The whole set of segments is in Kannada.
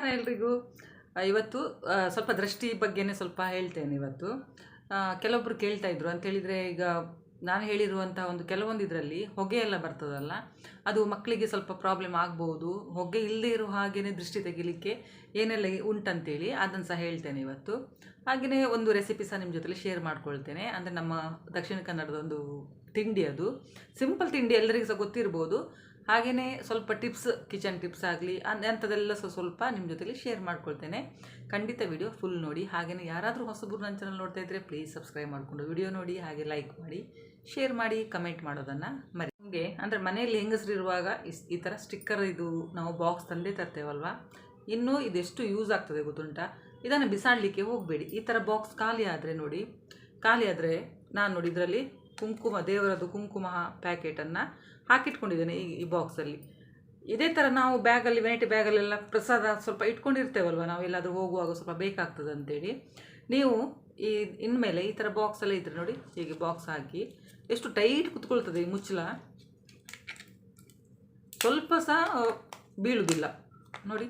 ನಮಸ್ಕಾರ ಎಲ್ರಿಗೂ. ಇವತ್ತು ಸ್ವಲ್ಪ ದೃಷ್ಟಿ ಬಗ್ಗೆನೇ ಸ್ವಲ್ಪ ಹೇಳ್ತೇನೆ ಇವತ್ತು. ಕೆಲವೊಬ್ರು ಕೇಳ್ತಾ ಇದ್ರು. ಅಂತ ಹೇಳಿದ್ರೆ ಈಗ ನಾನು ಹೇಳಿರುವಂಥ ಒಂದು ಕೆಲವೊಂದು ಇದರಲ್ಲಿ ಹೊಗೆ ಎಲ್ಲ ಬರ್ತದಲ್ಲ, ಅದು ಮಕ್ಕಳಿಗೆ ಸ್ವಲ್ಪ ಪ್ರಾಬ್ಲಮ್ ಆಗ್ಬೋದು. ಹೊಗೆ ಇಲ್ಲದೇ ಇರುವ ಹಾಗೇನೆ ದೃಷ್ಟಿ ತೆಗಿಲಿಕ್ಕೆ ಏನೆಲ್ಲ ಉಂಟಂತೇಳಿ ಅದನ್ನು ಸಹ ಹೇಳ್ತೇನೆ ಇವತ್ತು. ಹಾಗೆಯೇ ಒಂದು ರೆಸಿಪಿ ಸಹ ನಿಮ್ಮ ಜೊತೆಲಿ ಶೇರ್ ಮಾಡ್ಕೊಳ್ತೇನೆ. ಅಂದರೆ ನಮ್ಮ ದಕ್ಷಿಣ ಕನ್ನಡದ ಒಂದು ತಿಂಡಿ ಅದು. ಸಿಂಪಲ್ ತಿಂಡಿ ಎಲ್ಲರಿಗೂ ಸಹ ಗೊತ್ತಿರ್ಬೋದು. ಹಾಗೆಯೇ ಸ್ವಲ್ಪ ಟಿಪ್ಸ್, ಕಿಚನ್ ಟಿಪ್ಸ್ ಆಗಲಿ ಅಂಥದ್ದೆಲ್ಲ ಸ್ವಲ್ಪ ಸ್ವಲ್ಪ ನಿಮ್ಮ ಜೊತೆಲಿ ಶೇರ್ ಮಾಡ್ಕೊಳ್ತೇನೆ. ಖಂಡಿತ ವಿಡಿಯೋ ಫುಲ್ ನೋಡಿ. ಹಾಗೆಯೇ ಯಾರಾದರೂ ಹೊಸಬ್ರು ನನ್ನ ಚಾನಲ್ ನೋಡ್ತಾ ಇದ್ದರೆ ಪ್ಲೀಸ್ ಸಬ್ಸ್ಕ್ರೈಬ್ ಮಾಡಿಕೊಂಡು ವಿಡಿಯೋ ನೋಡಿ, ಹಾಗೆ ಲೈಕ್ ಮಾಡಿ ಶೇರ್ ಮಾಡಿ ಕಮೆಂಟ್ ಮಾಡೋದನ್ನು ಮರಿ, ನಮಗೆ ಅಂದರೆ ಮನೆಯಲ್ಲಿ ಹೆಂಗಸರಿರುವಾಗ ಇಸ್, ಈ ಥರ ಸ್ಟಿಕ್ಕರ್ ಇದು ನಾವು ಬಾಕ್ಸ್ ತಂದೇ ತರ್ತೇವಲ್ವಾ? ಇನ್ನೂ ಇದೆಷ್ಟು ಯೂಸ್ ಆಗ್ತದೆ ಗೊತ್ತುಂಟಾ? ಇದನ್ನು ಬಿಸಾಡಲಿಕ್ಕೆ ಹೋಗಬೇಡಿ. ಈ ಥರ ಬಾಕ್ಸ್ ಖಾಲಿ ಆದರೆ ನೋಡಿ, ಖಾಲಿ ಆದರೆ ನಾನು ನೋಡಿ ಇದರಲ್ಲಿ ಕುಂಕುಮ ದೇವರದು ಕುಂಕುಮ ಪ್ಯಾಕೆಟನ್ನು ಹಾಕಿಟ್ಕೊಂಡಿದ್ದೇನೆ ಈ ಈ ಬಾಕ್ಸಲ್ಲಿ ಇದೇ ಥರ ನಾವು ಬ್ಯಾಗಲ್ಲಿ ವೆನೈಟಿ ಬ್ಯಾಗಲ್ಲೆಲ್ಲ ಪ್ರಸಾದ ಸ್ವಲ್ಪ ಇಟ್ಕೊಂಡಿರ್ತೇವಲ್ವ ನಾವು? ಎಲ್ಲಾದರೂ ಹೋಗುವಾಗ ಸ್ವಲ್ಪ ಬೇಕಾಗ್ತದೆ ಅಂತೇಳಿ. ನೀವು ಈ ಇನ್ಮೇಲೆ ಈ ಥರ ಬಾಕ್ಸಲ್ಲೇ ಇದ್ರೆ ನೋಡಿ, ಹೀಗೆ ಬಾಕ್ಸ್ ಹಾಕಿ. ಎಷ್ಟು ಟೈಟ್ ಕುತ್ಕೊಳ್ತದೆ ಈ ಮುಚ್ಚಲ ಸ್ವಲ್ಪ ಸಹ ಬೀಳುವುದಿಲ್ಲ ನೋಡಿ,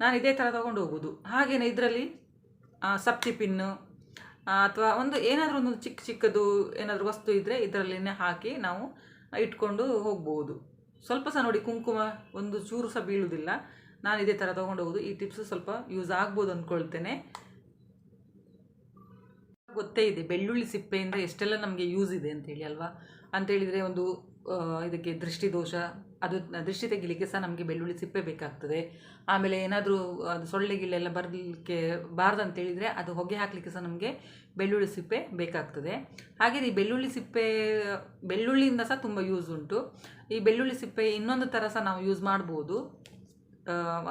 ನಾನು ಇದೇ ಥರ ತೊಗೊಂಡು ಹೋಗೋದು. ಹಾಗೇನೆ ಇದರಲ್ಲಿ ಸಪ್ತಿ ಪಿನ್ನು ಅಥವಾ ಒಂದು ಏನಾದರೂ ಒಂದು ಚಿಕ್ಕ ಚಿಕ್ಕದು ಏನಾದರೂ ವಸ್ತು ಇದ್ದರೆ ಇದರಲ್ಲಿನೇ ಹಾಕಿ ನಾವು ಇಟ್ಕೊಂಡು ಹೋಗ್ಬೋದು. ಸ್ವಲ್ಪ ಸಹ ನೋಡಿ ಕುಂಕುಮ ಒಂದು ಚೂರು ಸಹ ಬೀಳುವುದಿಲ್ಲ ನಾನು ಇದೇ ಥರ ತೊಗೊಂಡು ಹೋಗೋದು ಈ ಟಿಪ್ಸು ಸ್ವಲ್ಪ ಯೂಸ್ ಆಗ್ಬೋದು ಅಂದ್ಕೊಳ್ತೇನೆ. ಗೊತ್ತೇ ಇದೆ, ಬೆಳ್ಳುಳ್ಳಿ ಸಿಪ್ಪೆಯಿಂದ ಎಷ್ಟೆಲ್ಲ ನಮಗೆ ಯೂಸ್ ಇದೆ ಅಂತೇಳಿ ಅಲ್ವಾ? ಅಂತೇಳಿದರೆ ಒಂದು ಇದಕ್ಕೆ ದೃಷ್ಟಿ ದೋಷ, ಅದು ದೃಷ್ಟಿ ತೆಗಿಲಿಕ್ಕೆ ಸಹ ನಮಗೆ ಬೆಳ್ಳುಳ್ಳಿ ಸಿಪ್ಪೆ ಬೇಕಾಗ್ತದೆ. ಆಮೇಲೆ ಏನಾದರೂ, ಅದು ಸೊಳ್ಳೆ ಗಿಲ್ಲೆಲ್ಲ ಬರಲಿಕ್ಕೆ ಬಾರ್ದಂತೇಳಿದರೆ ಅದು ಹೊಗೆ ಹಾಕಲಿಕ್ಕೆ ಸಹ ನಮಗೆ ಬೆಳ್ಳುಳ್ಳಿ ಸಿಪ್ಪೆ ಬೇಕಾಗ್ತದೆ. ಹಾಗೆ ಈ ಬೆಳ್ಳುಳ್ಳಿ ಸಿಪ್ಪೆ, ಬೆಳ್ಳುಳ್ಳಿಯಿಂದ ಸಹ ತುಂಬ ಯೂಸ್ ಉಂಟು. ಈ ಬೆಳ್ಳುಳ್ಳಿ ಸಿಪ್ಪೆ ಇನ್ನೊಂದು ಥರ ಸಹ ನಾವು ಯೂಸ್ ಮಾಡ್ಬೋದು.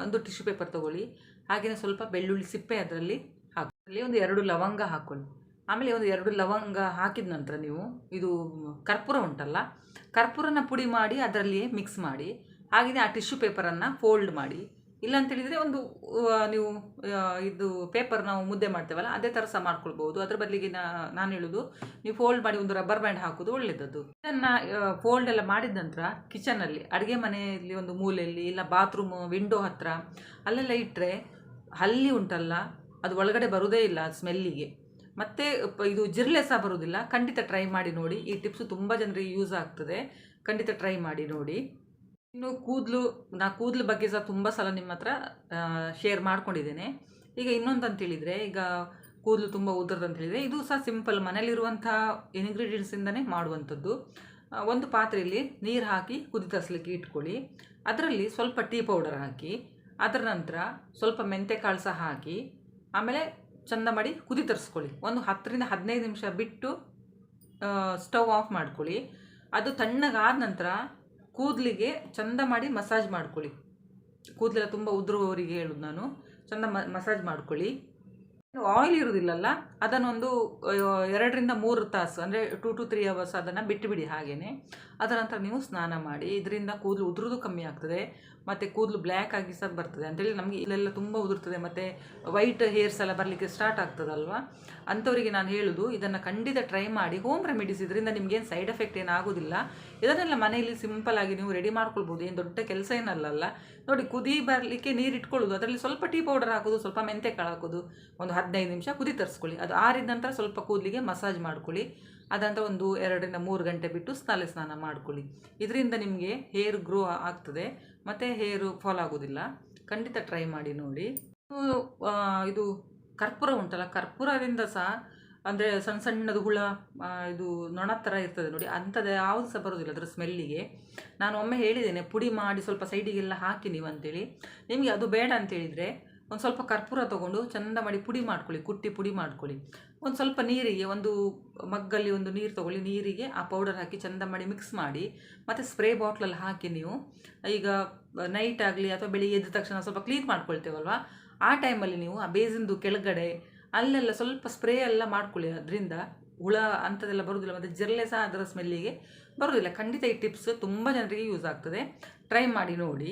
ಒಂದು ಟಿಶ್ಯೂ ಪೇಪರ್ ತಗೊಳ್ಳಿ. ಹಾಗೆಯೇ ಸ್ವಲ್ಪ ಬೆಳ್ಳುಳ್ಳಿ ಸಿಪ್ಪೆ ಅದರಲ್ಲಿ ಹಾಕಿ. ಒಂದು ಎರಡು ಲವಂಗ ಹಾಕೊಳ್ಳಿ. ಆಮೇಲೆ ಒಂದು ಎರಡು ಲವಂಗ ಹಾಕಿದ ನಂತರ ನೀವು ಇದು ಕರ್ಪೂರ ಉಂಟಲ್ಲ, ಕರ್ಪೂರನ ಪುಡಿ ಮಾಡಿ ಅದರಲ್ಲಿ ಮಿಕ್ಸ್ ಮಾಡಿ ಹಾಗೆಯೇ ಆ ಟಿಶ್ಯೂ ಪೇಪರನ್ನು ಫೋಲ್ಡ್ ಮಾಡಿ. ಇಲ್ಲ ಅಂತೇಳಿದರೆ ಒಂದು ನೀವು ಇದು ಪೇಪರ್ ನಾವು ಮುದ್ದೆ ಮಾಡ್ತೇವಲ್ಲ, ಅದೇ ಥರ ಸಹ ಮಾಡ್ಕೊಳ್ಬೋದು ಅದ್ರ ಬದಲಿಗೆ ನಾನು ಹೇಳೋದು, ನೀವು ಫೋಲ್ಡ್ ಮಾಡಿ ಒಂದು ರಬ್ಬರ್ ಬ್ಯಾಂಡ್ ಹಾಕೋದು ಒಳ್ಳೆಯದದು ಇದನ್ನು ಫೋಲ್ಡ್ ಎಲ್ಲ ಮಾಡಿದ ನಂತರ ಕಿಚನಲ್ಲಿ ಅಡುಗೆ ಮನೆಯಲ್ಲಿ ಒಂದು ಮೂಲೆಯಲ್ಲಿ ಇಲ್ಲ ಬಾತ್ರೂಮ್ ವಿಂಡೋ ಹತ್ತಿರ ಅಲ್ಲೆಲ್ಲ ಇಟ್ಟರೆ ಹಲ್ಲಿ ಉಂಟಲ್ಲ, ಅದು ಒಳಗಡೆ ಬರೋದೇ ಇಲ್ಲ ಸ್ಮೆಲ್ಲಿಗೆ ಮತ್ತು ಇದು ಜಿರ್ಲೆ ಸಹ ಬರೋದಿಲ್ಲ. ಖಂಡಿತ ಟ್ರೈ ಮಾಡಿ ನೋಡಿ. ಈ ಟಿಪ್ಸು ತುಂಬ ಜನರಿಗೆ ಯೂಸ್ ಆಗ್ತದೆ. ಖಂಡಿತ ಟ್ರೈ ಮಾಡಿ ನೋಡಿ. ಇನ್ನು ಕೂದಲು, ನಾ ಕೂದಲು ಬಗ್ಗೆ ಸಹ ತುಂಬ ಸಲ ನಿಮ್ಮ ಹತ್ರ ಶೇರ್ ಮಾಡ್ಕೊಂಡಿದ್ದೇನೆ. ಈಗ ಇನ್ನೊಂದು ಅಂತೇಳಿದರೆ ಈಗ ಕೂದಲು ತುಂಬ ಉದುರದು ಅಂತ ಹೇಳಿದರೆ, ಇದು ಸಹ ಸಿಂಪಲ್ ಮನೇಲಿರುವಂಥ ಇಂಗ್ರೀಡಿಯೆಂಟ್ಸಿಂದನೇ ಮಾಡುವಂಥದ್ದು. ಒಂದು ಪಾತ್ರೆಯಲ್ಲಿ ನೀರು ಹಾಕಿ ಕುದಿ ತರಿಸ್ಲಿಕ್ಕೆ ಇಟ್ಕೊಳ್ಳಿ. ಅದರಲ್ಲಿ ಸ್ವಲ್ಪ ಟೀ ಪೌಡರ್ ಹಾಕಿ, ಅದರ ನಂತರ ಸ್ವಲ್ಪ ಮೆಂತೆ ಕಾಳು ಸಹ ಹಾಕಿ, ಆಮೇಲೆ ಚಂದ ಮಾಡಿ ಕುದಿ ತರಿಸ್ಕೊಳ್ಳಿ. ಒಂದು ಹತ್ತರಿಂದ ಹದಿನೈದು ನಿಮಿಷ ಬಿಟ್ಟು ಸ್ಟವ್ ಆಫ್ ಮಾಡ್ಕೊಳ್ಳಿ. ಅದು ತಣ್ಣಗಾದ ನಂತರ ಕೂದಲಿಗೆ ಚಂದ ಮಾಡಿ ಮಸಾಜ್ ಮಾಡ್ಕೊಳ್ಳಿ. ಕೂದಲೆಲ್ಲ ತುಂಬ ಉದುರುವವರಿಗೆ ಹೇಳೋದು ನಾನು. ಚಂದ ಮ, ಮಸಾಜ್ ಮಾಡ್ಕೊಳ್ಳಿ. ಆಯಿಲ್ ಇರೋದಿಲ್ಲಲ್ಲ, ಅದನ್ನೊಂದು ಎರಡರಿಂದ ಮೂರು ತಾಸು, ಅಂದರೆ ಟೂ ಟು ತ್ರೀ ಅವರ್ಸ್ ಅದನ್ನು ಬಿಟ್ಟುಬಿಡಿ ಹಾಗೇ ಅದರ ನಂತರ ನೀವು ಸ್ನಾನ ಮಾಡಿ, ಇದರಿಂದ ಕೂದಲು ಉದುರೋದು ಕಮ್ಮಿ ಆಗ್ತದೆ. ಮತ್ತು ಕೂದಲು ಬ್ಲ್ಯಾಕ್ ಆಗಿ ಸಹ ಬರ್ತದೆ. ಅಂತೇಳಿ ನಮಗೆ ಇಲ್ಲೆಲ್ಲ ತುಂಬ ಉದುರ್ತದೆ. ಮತ್ತು ವೈಟ್ ಹೇರ್ಸ್ ಎಲ್ಲ ಬರಲಿಕ್ಕೆ ಸ್ಟಾರ್ಟ್ ಆಗ್ತದಲ್ವಾ? ಅಂಥವರಿಗೆ ನಾನು ಹೇಳೋದು, ಇದನ್ನು ಖಂಡಿತ ಟ್ರೈ ಮಾಡಿ ಹೋಮ್ ರೆಮಿಡೀಸ್ ಇದರಿಂದ ನಿಮಗೇನು ಸೈಡ್ ಎಫೆಕ್ಟ್ ಏನಾಗೋದಿಲ್ಲ ಇದನ್ನೆಲ್ಲ ಮನೆಯಲ್ಲಿ ಸಿಂಪಲ್ ಆಗಿ ನೀವು ರೆಡಿ ಮಾಡ್ಕೊಳ್ಬೋದು. ಏನು ದೊಡ್ಡ ಕೆಲಸ ಏನಲ್ಲ ನೋಡಿ, ಕುದಿ ಬರಲಿಕ್ಕೆ ನೀರು ಇಟ್ಕೊಳ್ಳೋದು. ಅದರಲ್ಲಿ ಸ್ವಲ್ಪ ಟೀ ಪೌಡರ್ ಹಾಕೋದು, ಸ್ವಲ್ಪ ಮೆಂತೆ ಕಾಳು ಹಾಕೋದು. ಒಂದು ಹದಿನೈದು ನಿಮಿಷ ಕುದಿ ತರಿಸ್ಕೊಳ್ಳಿ. ಅದು ಆರಿದ ನಂತರ ಸ್ವಲ್ಪ ಕೂದಲಿಗೆ ಮಸಾಜ್ ಮಾಡ್ಕೊಳ್ಳಿ. ಅದಂತ ಒಂದು ಎರಡರಿಂದ ಮೂರು ಗಂಟೆ ಬಿಟ್ಟು ತಲೆ ಸ್ನಾನ ಮಾಡ್ಕೊಳ್ಳಿ. ಇದರಿಂದ ನಿಮಗೆ ಹೇರ್ ಗ್ರೋ ಆಗ್ತದೆ ಮತ್ತು ಹೇರು ಫಾಲ್ ಆಗೋದಿಲ್ಲ. ಖಂಡಿತ ಟ್ರೈ ಮಾಡಿ ನೋಡಿ. ಇದು, ಕರ್ಪೂರ ಉಂಟಲ್ಲ ಕರ್ಪೂರದಿಂದ ಸಹ ಅಂದರೆ ಸಣ್ಣ ಸಣ್ಣದು ಹುಳ ಇದು ನೊಣ ಥರ ಇರ್ತದೆ ನೋಡಿ ಅಂಥದ್ದು ಯಾವುದು ಸಹ ಬರೋದಿಲ್ಲ ಅದರ ಸ್ಮೆಲ್ಲಿಗೆ ನಾನು ಒಮ್ಮೆ ಹೇಳಿದ್ದೇನೆ ಪುಡಿ ಮಾಡಿ ಸ್ವಲ್ಪ ಸೈಡಿಗೆಲ್ಲ ಹಾಕಿ ನೀವು ಅಂತೇಳಿ ನಿಮಗೆ ಅದು ಬೇಡ ಅಂತೇಳಿದರೆ ಒಂದು ಸ್ವಲ್ಪ ಕರ್ಪೂರ ತೊಗೊಂಡು ಚಂದ ಮಾಡಿ ಪುಡಿ ಮಾಡ್ಕೊಳ್ಳಿ, ಕುಟ್ಟಿ ಪುಡಿ ಮಾಡ್ಕೊಳ್ಳಿ. ಒಂದು ಸ್ವಲ್ಪ ನೀರಿಗೆ, ಒಂದು ಮಗ್ಗಲ್ಲಿ ಒಂದು ನೀರು ತೊಗೊಳ್ಳಿ, ನೀರಿಗೆ ಆ ಪೌಡರ್ ಹಾಕಿ ಚಂದ ಮಾಡಿ ಮಿಕ್ಸ್ ಮಾಡಿ, ಮತ್ತು ಸ್ಪ್ರೇ ಬಾಟ್ಲಲ್ಲಿ ಹಾಕಿ ನೀವು, ಈಗ ನೈಟ್ ಆಗಲಿ ಅಥವಾ ಬೆಳಿಗ್ಗೆ ಎದ್ದ ತಕ್ಷಣ ಸ್ವಲ್ಪ ಕ್ಲೀನ್ ಮಾಡ್ಕೊಳ್ತೇವಲ್ವ? ಆ ಟೈಮಲ್ಲಿ ನೀವು ಆ ಬೇಸಿಂದು ಕೆಳಗಡೆ ಅಲ್ಲೆಲ್ಲ ಸ್ವಲ್ಪ ಸ್ಪ್ರೇ ಎಲ್ಲ ಮಾಡ್ಕೊಳ್ಳಿ. ಅದರಿಂದ ಹುಳ ಅಂಥದ್ದೆಲ್ಲ ಬರೋದಿಲ್ಲ, ಮತ್ತು ಜಿರಲೆ ಸಹ ಅದರ ಸ್ಮೆಲ್ಲಿಗೆ ಬರೋದಿಲ್ಲ. ಖಂಡಿತ ಈ ಟಿಪ್ಸ್ ತುಂಬ ಜನರಿಗೆ ಯೂಸ್ ಆಗ್ತದೆ. ಟ್ರೈ ಮಾಡಿ ನೋಡಿ.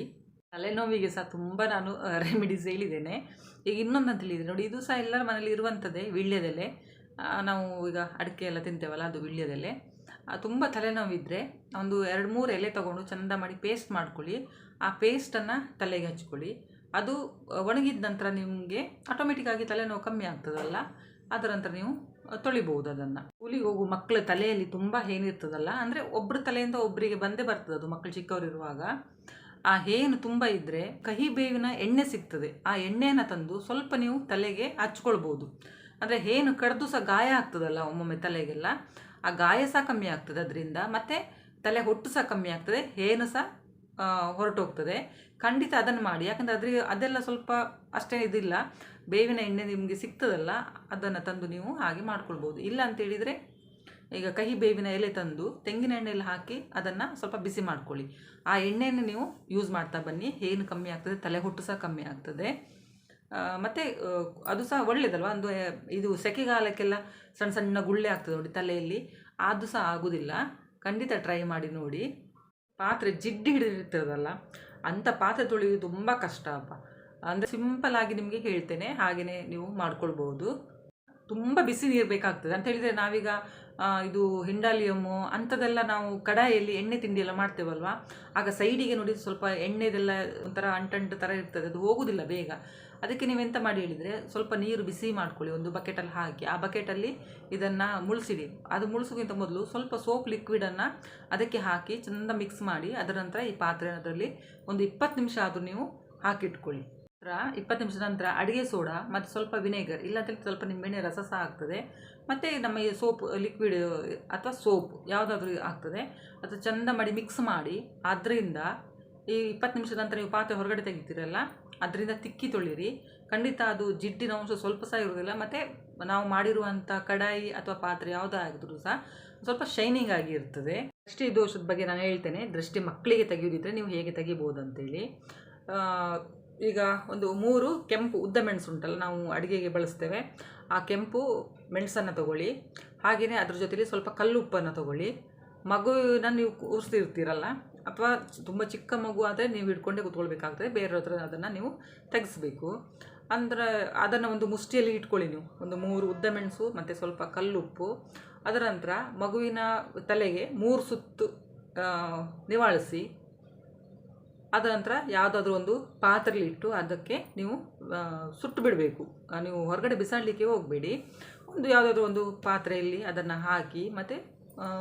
ತಲೆನೋವಿಗೆ ಸಹ ತುಂಬ ನಾನು ರೆಮಿಡೀಸ್ ಹೇಳಿದ್ದೇನೆ. ಈಗ ಇನ್ನೊಂದು ಅಂತ ಹೇಳಿದೆ ನೋಡಿ, ಇದು ಸಹ ಎಲ್ಲರ ಮನೇಲಿ ಇರುವಂಥದ್ದೇ ವೀಳ್ಯದೆಲೆ. ನಾವು ಈಗ ಅಡಿಕೆ ಎಲ್ಲ ತಿಂತೇವಲ್ಲ, ಅದು ವೀಳ್ಯದೆಲೆ. ತುಂಬ ತಲೆನೋವಿದ್ದರೆ ಒಂದು ಎರಡು ಮೂರು ಎಲೆ ತೊಗೊಂಡು ಚಂದ ಮಾಡಿ ಪೇಸ್ಟ್ ಮಾಡ್ಕೊಳ್ಳಿ. ಆ ಪೇಸ್ಟನ್ನು ತಲೆಗೆ ಹಚ್ಕೊಳ್ಳಿ. ಅದು ಒಣಗಿದ ನಂತರ ನಿಮಗೆ ಆಟೋಮೆಟಿಕ್ಕಾಗಿ ತಲೆನೋವು ಕಮ್ಮಿ ಆಗ್ತದಲ್ಲ. ಅದರ ನಂತರ ನೀವು ತೊಳಿಬಹುದು ಅದನ್ನು. ಸ್ಕೂಲಿಗೆ ಹೋಗು ಮಕ್ಕಳ ತಲೆಯಲ್ಲಿ ತುಂಬ ಏನಿರ್ತದಲ್ಲ ಅಂದರೆ ಒಬ್ಬರ ತಲೆಯಿಂದ ಒಬ್ಬರಿಗೆ ಬಂದೇ ಬರ್ತದೆ ಅದು ಮಕ್ಕಳು ಚಿಕ್ಕವರಿರುವಾಗ ಆ ಹೇನು ತುಂಬ ಇದ್ದರೆ ಕಹಿ ಬೇವಿನ ಎಣ್ಣೆ ಸಿಗ್ತದೆ. ಆ ಎಣ್ಣೆನ ತಂದು ಸ್ವಲ್ಪ ನೀವು ತಲೆಗೆ ಹಚ್ಕೊಳ್ಬೋದು. ಅಂದರೆ ಹೇನು ಕಡ್ದು ಸಹ ಗಾಯ ಆಗ್ತದಲ್ಲ ಒಮ್ಮೊಮ್ಮೆ ತಲೆಗೆಲ್ಲ. ಆ ಗಾಯ ಸಹ ಕಮ್ಮಿ ಆಗ್ತದೆ ಅದರಿಂದ. ಮತ್ತು ತಲೆ ಹೊಟ್ಟು ಸಹ ಕಮ್ಮಿ ಆಗ್ತದೆ. ಹೇನು ಸಹ ಹೊರಟೋಗ್ತದೆ. ಖಂಡಿತ ಅದನ್ನು ಮಾಡಿ. ಯಾಕಂದರೆ ಅದ್ರ, ಅದೆಲ್ಲ ಸ್ವಲ್ಪ ಅಷ್ಟೇ ಇದಿಲ್ಲ. ಬೇವಿನ ಎಣ್ಣೆ ನಿಮಗೆ ಸಿಗ್ತದಲ್ಲ, ಅದನ್ನು ತಂದು ನೀವು ಹಾಗೆ ಮಾಡ್ಕೊಳ್ಬೋದು. ಇಲ್ಲ ಅಂತೇಳಿದರೆ ಈಗ ಕಹಿ ಬೇವಿನ ಎಲೆ ತಂದು ತೆಂಗಿನ ಎಣ್ಣೆಯಲ್ಲಿ ಹಾಕಿ ಅದನ್ನು ಸ್ವಲ್ಪ ಬಿಸಿ ಮಾಡ್ಕೊಳ್ಳಿ. ಆ ಎಣ್ಣೆಯನ್ನು ನೀವು ಯೂಸ್ ಮಾಡ್ತಾ ಬನ್ನಿ. ಏನು ಕಮ್ಮಿ ಆಗ್ತದೆ? ತಲೆ ಹೊಟ್ಟು ಸಹ ಕಮ್ಮಿ ಆಗ್ತದೆ. ಮತ್ತು ಅದು ಸಹ ಒಳ್ಳೇದಲ್ವ? ಒಂದು ಇದು ಸೆಕೆಗಾಲಕ್ಕೆಲ್ಲ ಸಣ್ಣ ಸಣ್ಣ ಗುಳ್ಳೆ ಆಗ್ತದೆ ನೋಡಿ ತಲೆಯಲ್ಲಿ. ಅದು ಸಹ ಆಗೋದಿಲ್ಲ. ಖಂಡಿತ ಟ್ರೈ ಮಾಡಿ ನೋಡಿ. ಪಾತ್ರೆ ಜಿಡ್ಡಿ ಹಿಡಿದಿರ್ತದಲ್ಲ ಅಂಥ ಪಾತ್ರೆ ತೊಳೆಯೋದು ತುಂಬ ಕಷ್ಟ ಅಪ್ಪ. ಅಂದರೆ ಸಿಂಪಲ್ ಆಗಿ ನಿಮಗೆ ಹೇಳ್ತೇನೆ. ಹಾಗೆಯೇ ನೀವು ಮಾಡ್ಕೊಳ್ಬೋದು ತುಂಬ ಬಿಸಿ ನೀರು ಬೇಕಾಗ್ತದೆ. ಅಂತ ಹೇಳಿದರೆ ನಾವೀಗ ಇದು ಹಿಂಡಾಲಿಯಮ್ಮು ಅಂಥದ್ದೆಲ್ಲ ನಾವು ಕಡಾಯಲ್ಲಿ ಎಣ್ಣೆ ತಿಂಡಿ ಎಲ್ಲ ಮಾಡ್ತೇವಲ್ವ? ಆಗ ಸೈಡಿಗೆ ನೋಡಿ ಸ್ವಲ್ಪ ಎಣ್ಣೆದೆಲ್ಲ ಒಂಥರ ಅಂಟಂಟು ಥರ ಇರ್ತದೆ, ಅದು ಹೋಗೋದಿಲ್ಲ ಬೇಗ. ಅದಕ್ಕೆ ನೀವೆಂತ ಮಾಡಿ ಹೇಳಿದರೆ, ಸ್ವಲ್ಪ ನೀರು ಬಿಸಿ ಮಾಡ್ಕೊಳ್ಳಿ, ಒಂದು ಬಕೆಟಲ್ಲಿ ಹಾಕಿ. ಆ ಬಕೆಟಲ್ಲಿ ಇದನ್ನು ಮುಳಿಸಿಡಿ. ಅದು ಮುಳ್ಸೋಕ್ಕಿಂತ ಮೊದಲು ಸ್ವಲ್ಪ ಸೋಪ್ ಲಿಕ್ವಿಡನ್ನು ಅದಕ್ಕೆ ಹಾಕಿ ಚೆಂದ ಮಿಕ್ಸ್ ಮಾಡಿ, ಅದರ ನಂತರ ಈ ಪಾತ್ರೆ ಅದರಲ್ಲಿ ಒಂದು ಇಪ್ಪತ್ತು ನಿಮಿಷ ಆದರೂ ನೀವು ಹಾಕಿಟ್ಕೊಳ್ಳಿ. ಇಪ್ಪತ್ತು ನಿಮಿಷದ ನಂತರ ಅಡುಗೆ ಸೋಡಾ, ಮತ್ತು ಸ್ವಲ್ಪ ವಿನೆಗರ್, ಇಲ್ಲಾಂತೇಳಿ ಸ್ವಲ್ಪ ನಿಂಬೆಣ್ಣೆ ರಸ ಸಹ ಆಗ್ತದೆ. ಮತ್ತು ನಮ್ಮ ಈ ಸೋಪ್ ಲಿಕ್ವಿಡ್ ಅಥವಾ ಸೋಪ್, ಯಾವುದಾದ್ರೂ ಆಗ್ತದೆ. ಅದು ಚೆಂದ ಮಾಡಿ ಮಿಕ್ಸ್ ಮಾಡಿ, ಅದರಿಂದ ಈ ಇಪ್ಪತ್ತು ನಿಮಿಷದ ನಂತರ ನೀವು ಪಾತ್ರೆ ಹೊರಗಡೆ ತೆಗಿತೀರಲ್ಲ, ಅದರಿಂದ ತಿಕ್ಕಿ ತೊಳಿರಿ. ಖಂಡಿತ ಅದು ಜಿಡ್ಡಿನ ಅಂಶ ಸ್ವಲ್ಪ ಸಹ ಇರೋದಿಲ್ಲ ಮತ್ತು ನಾವು ಮಾಡಿರುವಂಥ ಕಡಾಯಿ ಅಥವಾ ಪಾತ್ರೆ ಯಾವುದೇ ಆಗಿದ್ರು ಸಹ ಸ್ವಲ್ಪ ಶೈನಿಂಗ್ ಆಗಿ ಇರ್ತದೆ. ದೃಷ್ಟಿ ದೋಷದ ಬಗ್ಗೆ ನಾನು ಹೇಳ್ತೇನೆ, ದೃಷ್ಟಿ ಮಕ್ಕಳಿಗೆ ತೆಗೆಯೋದಿದ್ರೆ ನೀವು ಹೇಗೆ ತೆಗಿಬೋದು ಅಂತೇಳಿ. ಈಗ ಒಂದು ಮೂರು ಕೆಂಪು ಉದ್ದ ಮೆಣಸು ಉಂಟಲ್ಲ, ನಾವು ಅಡುಗೆಗೆ ಬಳಸ್ತೇವೆ. ಆ ಕೆಂಪು ಮೆಣಸನ್ನು ತಗೊಳ್ಳಿ. ಹಾಗೆಯೇ ಅದ್ರ ಜೊತೆಲಿ ಸ್ವಲ್ಪ ಕಲ್ಲುಪ್ಪನ್ನು ತಗೊಳ್ಳಿ. ಮಗುವಿನ ನೀವು ಕೂರಿಸ್ತಿರ್ತೀರಲ್ಲ ಅಥವಾ ತುಂಬ ಚಿಕ್ಕ ಮಗು ಆದರೆ ನೀವು ಹಿಡ್ಕೊಂಡೇ ಕೂತ್ಕೊಳ್ಬೇಕಾಗ್ತದೆ ಬೇರೆ ಹತ್ರ ಅದನ್ನು ನೀವು ತೆಗೆಸ್ಬೇಕು. ಅಂದರೆ ಅದನ್ನು ಒಂದು ಮುಷ್ಟಿಯಲ್ಲಿ ಇಟ್ಕೊಳ್ಳಿ ನೀವು. ಒಂದು ಮೂರು ಉದ್ದ ಮೆಣಸು, ಮತ್ತು ಸ್ವಲ್ಪ ಕಲ್ಲುಪ್ಪು ಅದರ ನಂತರ ಮಗುವಿನ ತಲೆಗೆ ಮೂರು ಸುತ್ತು ನಿವಾಳಿಸಿ. ಅದ ನಂತರ ಯಾವುದಾದ್ರೂ ಒಂದು ಪಾತ್ರೆಲಿ ಇಟ್ಟು ಅದಕ್ಕೆ ನೀವು ಸುಟ್ಟು ಬಿಡಬೇಕು. ನೀವು ಹೊರಗಡೆ ಬಿಸಾಡಲಿಕ್ಕೆ ಹೋಗಬೇಡಿ. ಒಂದು ಯಾವುದಾದ್ರೂ ಒಂದು ಪಾತ್ರೆಯಲ್ಲಿ ಅದನ್ನು ಹಾಕಿ ಮತ್ತು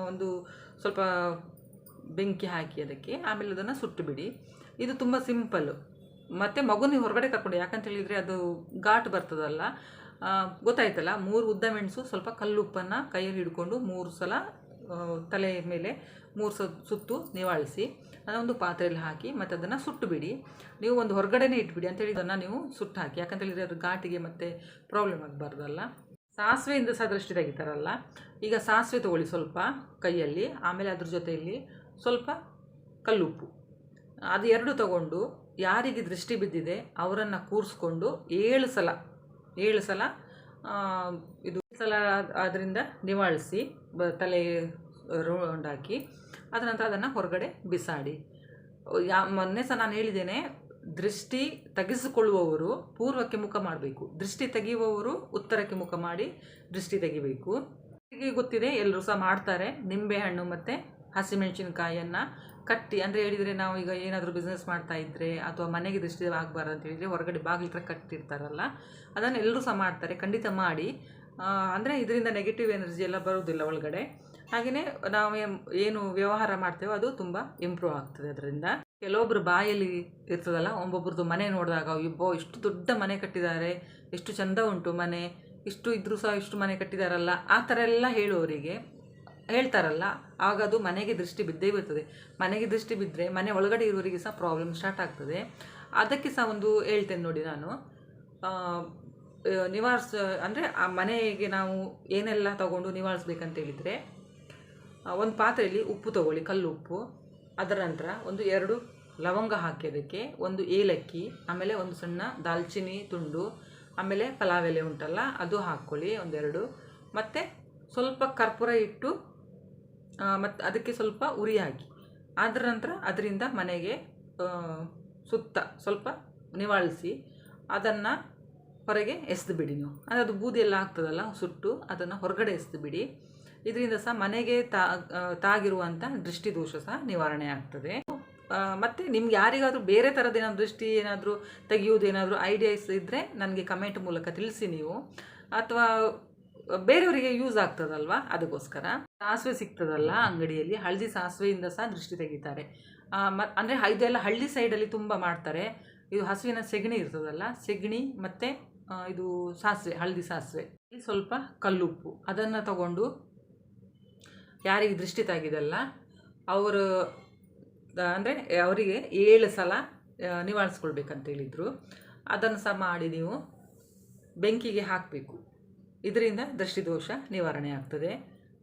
ಒಂದು ಸ್ವಲ್ಪ ಬೆಂಕಿ ಹಾಕಿ ಅದಕ್ಕೆ, ಆಮೇಲೆ ಅದನ್ನು ಸುಟ್ಟು ಬಿಡಿ. ಇದು ತುಂಬ ಸಿಂಪಲ್ಲು ಮತ್ತು ಮಗು ನೀವು ಹೊರಗಡೆ ಕರ್ಕೊಂಡು, ಯಾಕಂತ ಹೇಳಿದರೆ ಅದು ಘಾಟ್ ಬರ್ತದಲ್ಲ ಗೊತ್ತಾಯ್ತಲ್ಲ, ಮೂರು ಉದ್ದ ಮೆಣಸು, ಸ್ವಲ್ಪ ಕಲ್ಲುಪ್ಪನ್ನು ಕೈಯಲ್ಲಿ ಹಿಡ್ಕೊಂಡು ಮೂರು ಸಲ ತಲೆ ಮೇಲೆ ಮೂರು ಸುತ್ತು ನಿವಾಳಿಸಿ, ಅದೊಂದು ಪಾತ್ರೆಯಲ್ಲಿ ಹಾಕಿ ಮತ್ತು ಅದನ್ನು ಸುಟ್ಟು ಬಿಡಿ ನೀವು ಒಂದು ಹೊರಗಡೆನೇ ಇಟ್ಬಿಡಿ ಅಂತೇಳಿ ಅದನ್ನು ನೀವು ಸುಟ್ಟು ಹಾಕಿ ಯಾಕಂತ ಹೇಳಿದರೆ ಅದು ಘಾಟಿಗೆ ಮತ್ತು ಪ್ರಾಬ್ಲಮ್ ಆಗಬಾರ್ದಲ್ಲ. ಸಾಸಿವೆಯಿಂದ ಸಹ ದೃಷ್ಟಿ ತೆಗಿತಾರಲ್ಲ, ಈಗ ಸಾಸಿವೆ ತಗೊಳ್ಳಿ ಸ್ವಲ್ಪ ಕೈಯಲ್ಲಿ, ಆಮೇಲೆ ಅದ್ರ ಜೊತೆಯಲ್ಲಿ ಸ್ವಲ್ಪ ಕಲ್ಲುಪ್ಪು. ಅದು ಎರಡು ತಗೊಂಡು ಯಾರಿಗೆ ದೃಷ್ಟಿ ಬಿದ್ದಿದೆ ಅವರನ್ನು ಕೂರಿಸ್ಕೊಂಡು ಏಳು ಸಲ ಏಳು ಸಲ ಇದು ಸಲ ಅದರಿಂದ ನಿವಾಳಿಸಿ ಬ ತಲೆ ರೋಂಡಾಕಿ ಹಾಕಿ ಅದ ನಂತರ ಅದನ್ನು ಹೊರಗಡೆ ಬಿಸಾಡಿ. ಯಾ ಮೊನ್ನೆ ಸಹ ನಾನು ಹೇಳಿದ್ದೇನೆ, ದೃಷ್ಟಿ ತೆಗೆಸಿಕೊಳ್ಳುವವರು ಪೂರ್ವಕ್ಕೆ ಮುಖ ಮಾಡಬೇಕು. ದೃಷ್ಟಿ ತೆಗೆಯುವವರು ಉತ್ತರಕ್ಕೆ ಮುಖ ಮಾಡಿ ದೃಷ್ಟಿ ತೆಗಿಬೇಕು. ಹೀಗೆ ಗೊತ್ತಿದೆ ಎಲ್ಲರೂ ಸಹ ಮಾಡ್ತಾರೆ. ನಿಂಬೆಹಣ್ಣು ಮತ್ತು ಹಸಿಮೆಣಸಿನಕಾಯಿಯನ್ನು ಕಟ್ಟಿ, ಅಂದರೆ ಹೇಳಿದರೆ ನಾವು ಈಗ ಏನಾದರೂ ಬಿಸ್ನೆಸ್ ಮಾಡ್ತಾ ಇದ್ದರೆ ಅಥವಾ ಮನೆಗೆ ದೃಷ್ಟಿ ಆಗಬಾರ್ದು ಅಂತ ಹೇಳಿದರೆ ಹೊರಗಡೆ ಬಾಗಿಲು ಹತ್ರ ಕಟ್ಟಿರ್ತಾರಲ್ಲ, ಅದನ್ನು ಎಲ್ಲರೂ ಸಹ ಮಾಡ್ತಾರೆ. ಖಂಡಿತ ಮಾಡಿ. ಅಂದರೆ ಇದರಿಂದ ನೆಗೆಟಿವ್ ಎನರ್ಜಿ ಎಲ್ಲ ಬರೋದಿಲ್ಲ ಒಳಗಡೆ. ಹಾಗೆಯೇ ನಾವು ಏನು ವ್ಯವಹಾರ ಮಾಡ್ತೇವೋ ಅದು ತುಂಬ ಇಂಪ್ರೂವ್ ಆಗ್ತದೆ ಅದರಿಂದ. ಕೆಲವೊಬ್ಬರು ಬಾಯಲ್ಲಿ ಇರ್ತದಲ್ಲ ಒಬ್ಬೊಬ್ರದ್ದು ಮನೆ ನೋಡಿದಾಗ ಇಬ್ಬೋ ಇಷ್ಟು ದೊಡ್ಡ ಮನೆ ಕಟ್ಟಿದ್ದಾರೆ, ಎಷ್ಟು ಚಂದ ಉಂಟು ಮನೆ, ಇಷ್ಟು ಇದ್ರೂ ಸಹ ಇಷ್ಟು ಮನೆ ಕಟ್ಟಿದಾರಲ್ಲ, ಆ ಥರ ಎಲ್ಲ ಹೇಳುವವರಿಗೆ ಹೇಳ್ತಾರಲ್ಲ, ಆಗ ಅದು ಮನೆಗೆ ದೃಷ್ಟಿ ಬಿದ್ದೇ ಬರ್ತದೆ. ಮನೆಗೆ ದೃಷ್ಟಿ ಬಿದ್ದರೆ ಮನೆ ಒಳಗಡೆ ಇರುವವರಿಗೆ ಸಹ ಪ್ರಾಬ್ಲಮ್ ಸ್ಟಾರ್ಟ್ ಆಗ್ತದೆ. ಅದಕ್ಕೆ ಸಹ ಒಂದು ಹೇಳ್ತೇನೆ ನೋಡಿ ನಾನು. ನಿವಾರಿಸ, ಅಂದರೆ ಆ ಮನೆಗೆ ನಾವು ಏನೆಲ್ಲ ತಗೊಂಡು ನಿವಾರಿಸ್ಬೇಕಂತ ಹೇಳಿದರೆ ಒಂದು ಪಾತ್ರೆಯಲ್ಲಿ ಉಪ್ಪು ತಗೊಳ್ಳಿ ಕಲ್ಲು ಉಪ್ಪು ಅದರ ನಂತರ ಒಂದು ಎರಡು ಲವಂಗ ಹಾಕಿ ಅದಕ್ಕೆ ಒಂದು ಏಲಕ್ಕಿ, ಆಮೇಲೆ ಒಂದು ಸಣ್ಣ ದಾಲ್ಚಿನ್ನಿ ತುಂಡು, ಆಮೇಲೆ ಪಲಾವ್ ಎಲೆ ಉಂಟಲ್ಲ, ಅದು ಹಾಕ್ಕೊಳ್ಳಿ ಒಂದೆರಡು. ಮತ್ತು ಸ್ವಲ್ಪ ಕರ್ಪೂರ ಇಟ್ಟು ಮತ್ತು ಅದಕ್ಕೆ ಸ್ವಲ್ಪ ಉರಿ ಹಾಕಿ. ಅದರ ನಂತರ ಅದರಿಂದ ಮನೆಗೆ ಸುತ್ತ ಸ್ವಲ್ಪ ನಿವಾಳಿಸಿ, ಅದನ್ನು ಹೊರಗೆ ಎಸೆದು ಬಿಡಿ ನೀವು. ಅಂದರೆ ಅದು ಬೂದಿ ಎಲ್ಲ ಆಗ್ತದಲ್ಲ, ಸುಟ್ಟು ಅದನ್ನು ಹೊರಗಡೆ ಎಸೆದು ಬಿಡಿ ಇದರಿಂದ ಸಹ ಮನೆಗೆ ತಾ ತಾಗಿರುವಂಥ ದೃಷ್ಟಿ ದೋಷ ಸಹ ನಿವಾರಣೆ ಆಗ್ತದೆ. ಮತ್ತು ನಿಮ್ಗೆ ಯಾರಿಗಾದರೂ ಬೇರೆ ಥರದ ಏನಾದರೂ ದೃಷ್ಟಿ ಏನಾದರೂ ತೆಗೆಯೋದು ಏನಾದರೂ ಐಡಿಯಾಸ್ ಇದ್ದರೆ ನನಗೆ ಕಮೆಂಟ್ ಮೂಲಕ ತಿಳಿಸಿ ನೀವು. ಅಥವಾ ಬೇರೆಯವರಿಗೆ ಯೂಸ್ ಆಗ್ತದಲ್ವ? ಅದಕ್ಕೋಸ್ಕರ. ಸಾಸಿವೆ ಸಿಗ್ತದಲ್ಲ ಅಂಗಡಿಯಲ್ಲಿ, ಹಳದಿ ಸಾಸಿವೆಯಿಂದ ಸಹ ದೃಷ್ಟಿ ತೆಗಿತಾರೆ. ಮ, ಅಂದರೆ ಇದೆಲ್ಲ ಹಳ್ಳಿ ಸೈಡಲ್ಲಿ ತುಂಬ ಮಾಡ್ತಾರೆ. ಇದು ಹಸುವಿನ ಸೆಗಣಿ ಇರ್ತದಲ್ಲ, ಸೆಗಣಿ ಮತ್ತು ಇದು ಸಾಸಿವೆ ಹಳದಿ ಸಾಸಿವೆ. ಸ್ವಲ್ಪ ಕಲ್ಲುಪ್ಪು. ಅದನ್ನು ತಗೊಂಡು ಯಾರಿಗೆ ದೃಷ್ಟಿ ತಾಗಿದಲ್ಲ ಅವರು ಅಂದರೆ ಅವರಿಗೆ ಏಳು ಸಲ ಆ, ನಿವಾಳಿಸ್ಕೊಳ್ಬೇಕಂತ ಹೇಳಿದರು. ಅದನ್ನು ಸಹ ಮಾಡಿ ನೀವು ಬೆಂಕಿಗೆ ಹಾಕಬೇಕು. ಇದರಿಂದ ದೃಷ್ಟಿದೋಷ ನಿವಾರಣೆ ಆಗ್ತದೆ.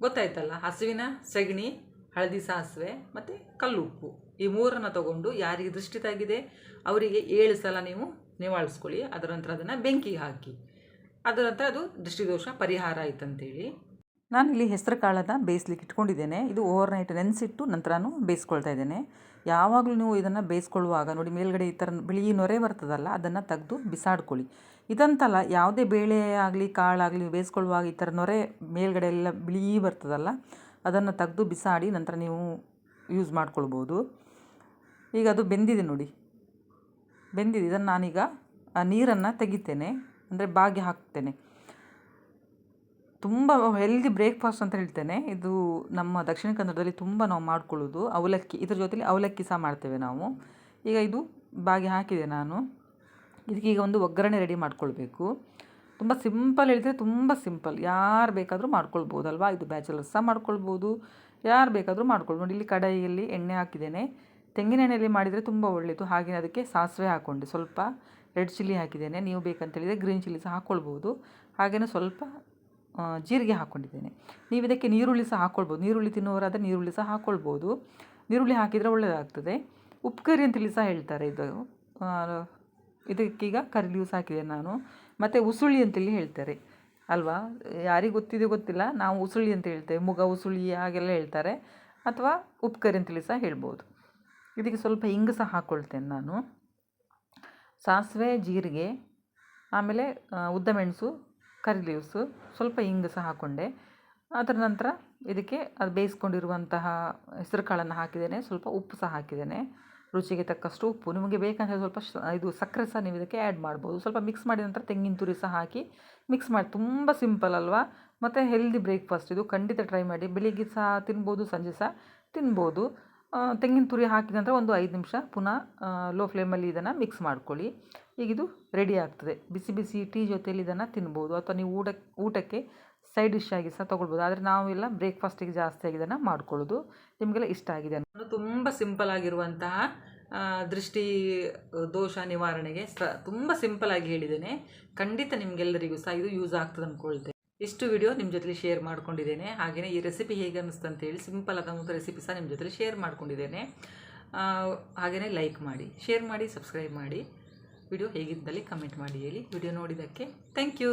ಗೊತ್ತಾಯ್ತಲ್ಲ ಹಸುವಿನ ಸಗಣಿ ಹಳದಿ ಸಾಸಿವೆ ಮತ್ತು ಕಲ್ಲುಪ್ಪು. ಈ ಮೂರನ್ನು ತಗೊಂಡು ಯಾರಿಗೆ ದೃಷ್ಟಿ ತಾಗಿದೆ ಅವರಿಗೆ ಏಳು ಸಲ ನೀವು ನಿವಾಳಿಸ್ಕೊಳ್ಳಿ. ಅದರ ನಂತರ ಅದನ್ನು ಬೆಂಕಿಗೆ ಹಾಕಿ. ಅದರ ನಂತರ ಅದು ದೃಷ್ಟಿದೋಷ ಪರಿಹಾರ ಆಯ್ತಂತೇಳಿ. ಇಲ್ಲಿ ಹೆಸರು ಕಾಳನ್ನು ಬೇಯಿಸ್ಲಿಕ್ಕೆ ಇಟ್ಕೊಂಡಿದ್ದೇನೆ. ಇದು ಓವರ್ ನೈಟ್ ನೆನೆಸಿಟ್ಟು ನಂತರನೂ ಬೇಯಿಸ್ಕೊಳ್ತಾ ಇದ್ದೇನೆ. ಯಾವಾಗಲೂ ನೀವು ಇದನ್ನು ಬೇಯಿಸ್ಕೊಳ್ಳುವಾಗ ನೋಡಿ ಮೇಲ್ಗಡೆ ಈ ಥರ ಬಿಳಿ ನೊರೆ ಬರ್ತದಲ್ಲ, ಅದನ್ನು ತೆಗೆದು ಬಿಸಾಡ್ಕೊಳ್ಳಿ. ಇದಂತಲ್ಲ ಯಾವುದೇ ಬೇಳೆ ಆಗಲಿ ಕಾಳಾಗಲಿ ನೀವು ಬೇಯಿಸ್ಕೊಳ್ಳುವಾಗ ಈ ಥರ ನೊರೆ ಮೇಲ್ಗಡೆ ಎಲ್ಲ ಬಿಳಿ ಬರ್ತದಲ್ಲ, ಅದನ್ನು ತೆಗೆದು ಬಿಸಾಡಿ ನಂತರ ನೀವು ಯೂಸ್ ಮಾಡ್ಕೊಳ್ಬೋದು. ಈಗ ಅದು ಬೆಂದಿದೆ ನೋಡಿ. ಬೆಂದಿದೆ. ಇದನ್ನು ನಾನೀಗ ನೀರನ್ನು ತೆಗಿತೇನೆ. ಅಂದರೆ ಬಾಗಿ ಹಾಕ್ತೇನೆ. ತುಂಬ ಹೆಲ್ದಿ ಬ್ರೇಕ್ಫಾಸ್ಟ್ ಅಂತ ಹೇಳ್ತೇನೆ. ಇದು ನಮ್ಮ ದಕ್ಷಿಣ ಕನ್ನಡದಲ್ಲಿ ತುಂಬ ನಾವು ಮಾಡ್ಕೊಳ್ಳೋದು. ಅವಲಕ್ಕಿ, ಇದ್ರ ಜೊತೆಲಿ ಅವಲಕ್ಕಿ ಸಹ ಮಾಡ್ತೇವೆ ನಾವು. ಈಗ ಇದು ಬಾಗಿ ಹಾಕಿದೆ ನಾನು. ಇದಕ್ಕೀಗ ಒಂದು ಒಗ್ಗರಣೆ ರೆಡಿ ಮಾಡ್ಕೊಳ್ಬೇಕು. ತುಂಬ ಸಿಂಪಲ್ ಹೇಳಿದರೆ ತುಂಬ ಸಿಂಪಲ್ ಯಾರು ಬೇಕಾದರೂ ಮಾಡ್ಕೊಳ್ಬೋದಲ್ವಾ? ಇದು ಬ್ಯಾಚುಲರ್ಸ್ ಸಹ ಮಾಡ್ಕೊಳ್ಬೋದು. ಯಾರು ಬೇಕಾದರೂ ಮಾಡ್ಕೊಳ್ಬೋದು. ಇಲ್ಲಿ ಕಡಾಯಿಯಲ್ಲಿ ಎಣ್ಣೆ ಹಾಕಿದ್ದೇನೆ. ತೆಂಗಿನ ಎಣ್ಣೆಯಲ್ಲಿ ಮಾಡಿದರೆ ತುಂಬ ಒಳ್ಳೆಯದು ಹಾಗೆ ಅದಕ್ಕೆ ಸಾಸಿವೆ ಹಾಕ್ಕೊಂಡೆ ಸ್ವಲ್ಪ ರೆಡ್ ಚಿಲ್ಲಿ ಹಾಕಿದ್ದೇನೆ. ನೀವು ಬೇಕಂತೇಳಿದರೆ ಗ್ರೀನ್ ಚಿಲ್ಲಿ ಸಹ ಹಾಕ್ಕೊಳ್ಬೋದು ಹಾಗೆಯೇ ಸ್ವಲ್ಪ ಜೀರಿಗೆ ಹಾಕ್ಕೊಂಡಿದ್ದೇನೆ ನೀವು ಇದಕ್ಕೆ ನೀರುಳ್ಳಿ ಸಹ ಹಾಕ್ಕೊಳ್ಬೋದು ನೀರುಳ್ಳಿ ತಿನ್ನುವರಾದರೆ ನೀರುಳ್ಳಿ ಸಹ ಹಾಕ್ಕೊಳ್ಬೋದು ನೀರುಳ್ಳಿ ಹಾಕಿದರೆ ಒಳ್ಳೆಯದಾಗ್ತದೆ ಉಪ್ಕರಿ ಅಂತೇಳಿ ಸಹ ಹೇಳ್ತಾರೆ ಇದು. ಇದಕ್ಕೀಗ ಕರಿ ಲೀವ್ಸ್ ಹಾಕಿದೆ ನಾನು. ಮತ್ತು ಉಸುಳಿ ಅಂತೇಳಿ ಹೇಳ್ತಾರೆ. ಅಲ್ವಾ? ಯಾರಿಗೆ ಗೊತ್ತಿದೆ ಗೊತ್ತಿಲ್ಲ. ನಾವು ಉಸುಳಿ ಅಂತ ಹೇಳ್ತೇವೆ. ಮುಗ, ಉಸುಳಿ ಹಾಗೆಲ್ಲ ಹೇಳ್ತಾರೆ. ಅಥವಾ ಉಪ್ಕರಿ ಅಂತೇಳಿ ಸಹ ಹೇಳ್ಬೋದು. ಇದಕ್ಕೆ ಸ್ವಲ್ಪ ಇಂಗು ಸಹ ಹಾಕ್ಕೊಳ್ತೇನೆ ನಾನು. ಸಾಸಿವೆ, ಜೀರಿಗೆ, ಆಮೇಲೆ ಉದ್ದ ಮೆಣಸು ಕರಿ ಲೀವ್ಸು ಸ್ವಲ್ಪ ಇಂಗು ಸಹ ಹಾಕ್ಕೊಂಡೆ ಅದರ ನಂತರ ಇದಕ್ಕೆ ಅದು ಬೇಯಿಸ್ಕೊಂಡಿರುವಂತಹ ಹೆಸರು ಕಾಳನ್ನು ಹಾಕಿದ್ದೇನೆ. ಸ್ವಲ್ಪ ಉಪ್ಪು ಸಹ ಹಾಕಿದ್ದೇನೆ. ರುಚಿಗೆ ತಕ್ಕಷ್ಟು ಉಪ್ಪು. ನಿಮಗೆ ಬೇಕಂದರೆ ಸ್ವಲ್ಪ ಇದು ಸಕ್ಕರೆ ಸಹ ನೀವು ಇದಕ್ಕೆ ಆ್ಯಡ್ ಮಾಡ್ಬೋದು. ಸ್ವಲ್ಪ ಮಿಕ್ಸ್ ಮಾಡಿದ ನಂತರ ತೆಂಗಿನ ತುರಿ ಸಹ ಹಾಕಿ ಮಿಕ್ಸ್ ಮಾಡಿ. ತುಂಬ ಸಿಂಪಲ್ ಅಲ್ವಾ? ಮತ್ತು ಹೆಲ್ದಿ ಬ್ರೇಕ್ಫಾಸ್ಟ್ ಇದು ಖಂಡಿತ ಟ್ರೈ ಮಾಡಿ. ಬೆಳಿಗ್ಗೆ ಸಹ ತಿನ್ಬೋದು, ಸಂಜೆ ಸಹ ತಿನ್ಬೋದು. ತೆಂಗಿನ ತುರಿ ಹಾಕಿದ ನಂತರ ಒಂದು ಐದು ನಿಮಿಷ ಪುನಃ ಲೋ ಫ್ಲೇಮಲ್ಲಿ ಇದನ್ನು ಮಿಕ್ಸ್ ಮಾಡ್ಕೊಳ್ಳಿ. ಈಗ ಇದು ರೆಡಿ ಆಗ್ತದೆ. ಬಿಸಿ ಬಿಸಿ ಟೀ ಜೊತೆಯಲ್ಲಿ ಇದನ್ನು ತಿನ್ಬೋದು ಅಥವಾ ನೀವು ಊಟ, ಊಟಕ್ಕೆ ಸೈಡ್ ಡಿಶ್ ಆಗಿ ಸಹ ತೊಗೊಳ್ಬೋದು. ಆದರೆ ನಾವೆಲ್ಲ ಬ್ರೇಕ್ಫಾಸ್ಟಿಗೆ ಜಾಸ್ತಿಯಾಗಿ ಇದನ್ನು ಮಾಡ್ಕೊಳ್ಳೋದು ನಿಮಗೆಲ್ಲ ಇಷ್ಟ ಆಗಿದೆ ತುಂಬ ಸಿಂಪಲ್ ಆಗಿರುವಂತಹ ದೃಷ್ಟಿ ದೋಷ ನಿವಾರಣೆಗೆ ಸ, ತುಂಬ ಸಿಂಪಲ್ ಆಗಿ ಹೇಳಿದ್ದೇನೆ. ಖಂಡಿತ ನಿಮಗೆಲ್ಲರಿಗೂ ಸಹ ಇದು ಯೂಸ್ ಆಗ್ತದೆ ಅಂದ್ಕೊಳ್ತೇನೆ. ಇಷ್ಟು ವಿಡಿಯೋ ನಿಮ್ಮ ಜೊತೆಲಿ ಶೇರ್ ಮಾಡ್ಕೊಂಡಿದ್ದೇನೆ. ಹಾಗೆಯೇ ಈ ರೆಸಿಪಿ ಹೇಗೆ ಅನ್ನಿಸ್ತು ಅಂತೇಳಿ ಸಿಂಪಲ್ ಆದ ಒಂದು ರೆಸಿಪಿ ಸಹ ನಿಮ್ಮ ಜೊತೆಲಿ ಶೇರ್ ಮಾಡ್ಕೊಂಡಿದ್ದೇನೆ. ಹಾಗೆಯೇ ಲೈಕ್ ಮಾಡಿ ಶೇರ್ ಮಾಡಿ ಸಬ್ಸ್ಕ್ರೈಬ್ ಮಾಡಿ. ವಿಡಿಯೋ ಹೇಗಿದ್ದಲ್ಲಿ ಕಮೆಂಟ್ ಮಾಡಿ ಹೇಳಿ. ವಿಡಿಯೋ ನೋಡಿದ್ದಕ್ಕೆ ಥ್ಯಾಂಕ್ ಯು